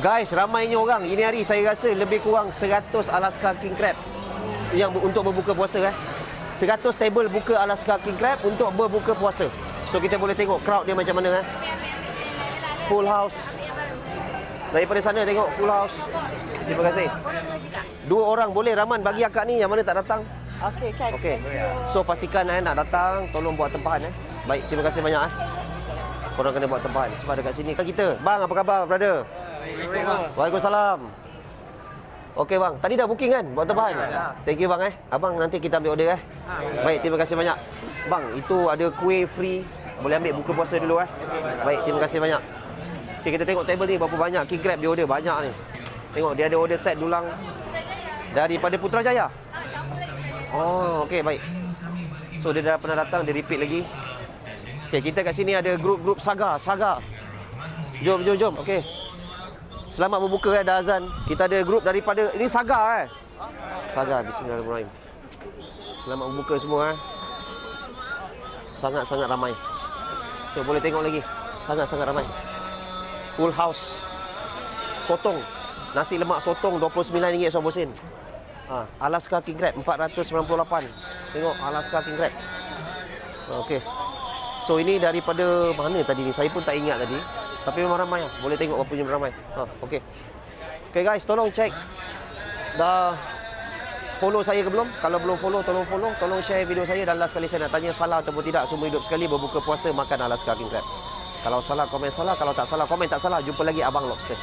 Guys, ramainya orang. Ini hari saya rasa lebih kurang 100 Alaska King Crab yang untuk berbuka puasa eh. 100 table buka Alaska King Crab untuk berbuka puasa. So kita boleh tengok crowd dia macam mana eh. Full house. Daripada sana tengok full house. Terima kasih. Dua orang boleh Rahman bagi akak ni yang mana tak datang. Okey, kan. Okey. So pastikan eh nak datang tolong buat tempahan eh. Baik, terima kasih banyak eh. Korang kena buat tempahan sebab dekat sini kita. Bang apa khabar brother? Waalaikumsalam. Okey bang, tadi dah booking kan buat tempahan? Thank you bang eh. Abang nanti kita ambil order eh. Baik, terima kasih banyak. Bang, itu ada kuih free. Boleh ambil buka puasa dulu eh. Baik, terima kasih banyak. Okay, kita tengok table ni berapa banyak king crab dia order banyak ni. Tengok dia ada order set dulang daripada Putrajaya. Oh, okey baik. So dia dah pernah datang, dia repeat lagi. Okey, kita kat sini ada grup-grup Saga, Saga. Jom, jom, jom. Okey. Selamat berbuka eh, dah azan. Kita ada grup daripada ini Saga eh. Saga bismillahirrahmanirrahim. Selamat berbuka semua eh. Sangat-sangat ramai. So boleh tengok lagi. Sangat-sangat ramai. Full house. Sotong. Nasi lemak sotong RM29 sebuah sen. Ha, Alaska King Crab 498. Tengok Alaska King Crab. Okey. So ini daripada mana tadi ni? Saya pun tak ingat tadi. Tapi memang ramai lah. Boleh tengok berapa jam ramai. Ha, okey. Okey guys, tolong check. Dah follow saya ke belum? Kalau belum follow, tolong follow. Tolong share video saya dan last kali saya nak tanya salah ataupun tidak. Semua hidup sekali berbuka puasa makan Alaska King Crab. Kalau salah, komen salah. Kalau tak salah, komen tak salah. Jumpa lagi Abang Lobster.